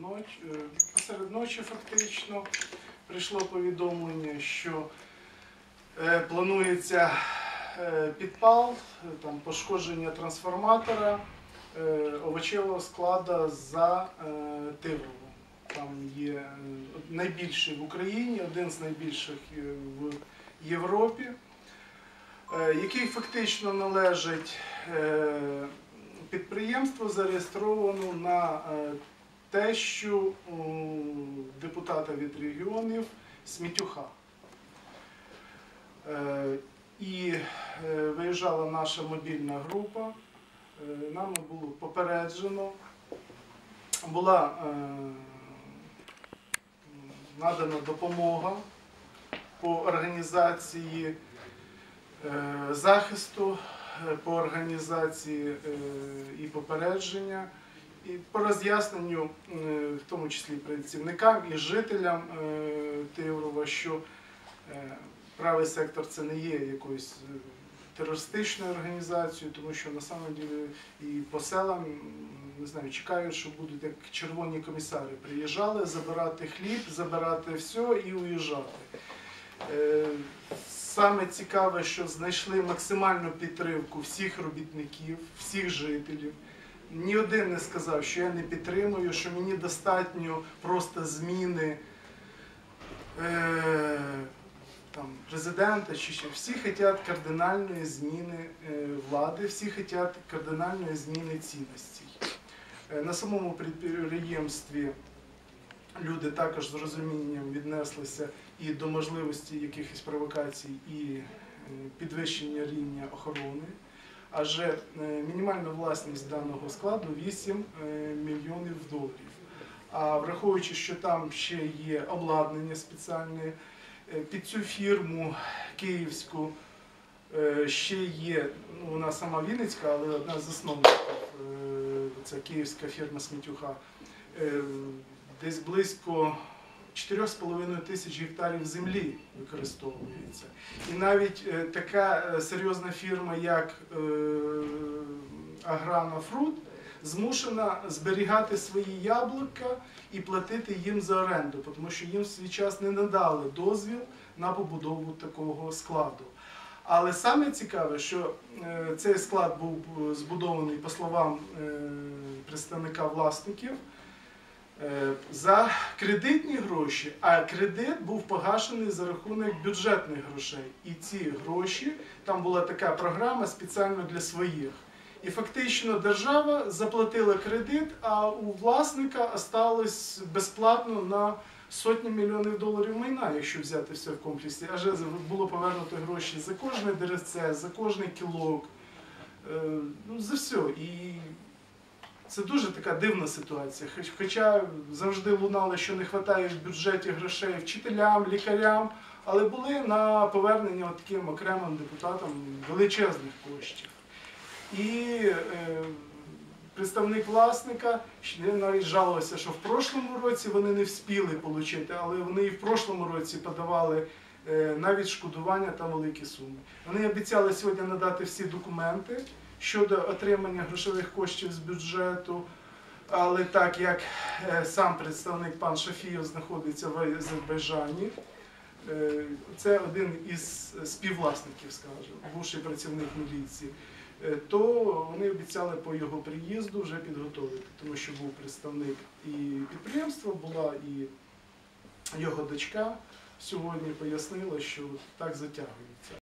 ноч, е, посеред ночі фактично прийшло повідомлення, що е, планується е, підпал, там, пошкодження трансформатора овочевого складу за е, Там є найбільший в Україні, один з найбільших в Європі, який фактично належить підприємству, зареєстровано на е, тещу о, депутата від регіонів Смітюха. Е, І е, виїжджала наша мобільна група. Е, Нами було попереджено. Була надана допомога по організації захисту, по організації і попередження, і по роз'ясненню, в тому числі працівникам і жителям е, Тиврова, що е, правий сектор це не є якоюсь е, терористичною організацією, тому що на самом деле і по селам не знаю, чекають, що будуть як червоні комісари. Приїжджали забирати хліб, забирати все і уїжджати. Саме цікаве, що знайшли максимальну підтримку всіх робітників, всіх жителів. Ні один не сказав, що я не підтримую, що мені достатньо просто зміни е, там, президента чи ще. Всі хочуть кардинальної зміни е, влади, всі хочуть кардинальної зміни цінностей. Е, на самому підприємстві люди також з розумінням віднеслися і до можливості якихось провокацій, і е, підвищення рівня охорони. Адже е, мінімальна власність даного складу 8 е, мільйонів доларів. А враховуючи, що там ще є обладнання спеціальне е, під цю фірму київську, ще є, ну, вона сама Вінницька, але одна з засновників, е, це київська фірма Смітюха, десь близько 4,5 тисяч гектарів землі використовується. І навіть е, така е, серйозна фірма, як е, Аграна Фрут, змушена зберігати свої яблука і платити їм за оренду, тому що їм в свій час не надали дозвіл на побудову такого складу. Але саме цікаве, що цей склад був збудований, по словам представника власників, за кредитні гроші, а кредит був погашений за рахунок бюджетних грошей. І ці гроші, там була така програма спеціально для своїх. І фактично держава заплатила кредит, а у власника осталось безплатно на сотні мільйонів доларів майна, якщо взяти все в комплексі. Адже було повернуто гроші за кожне деревце, за кожний кілок, е, ну, за все. І це дуже така дивна ситуація. Хоча завжди лунало, що не вистачає в бюджеті грошей вчителям, лікарям, але були на повернення таким окремим депутатам величезних коштів. І е, представник власника навіть жалувався, що в прошлому році вони не вспіли отримати, але вони і в прошлому році подавали е, на відшкодування та великі суми. Вони обіцяли сьогодні надати всі документи щодо отримання грошових коштів з бюджету. Але так як е, сам представник пан Шафієв знаходиться в Азербайджані, е, це один із співвласників, скажімо, бувший працівник міліції, е, то вони обіцяли по його приїзду вже підготовити, тому що був представник і підприємства, була і його дочка сьогодні пояснила, що так затягується.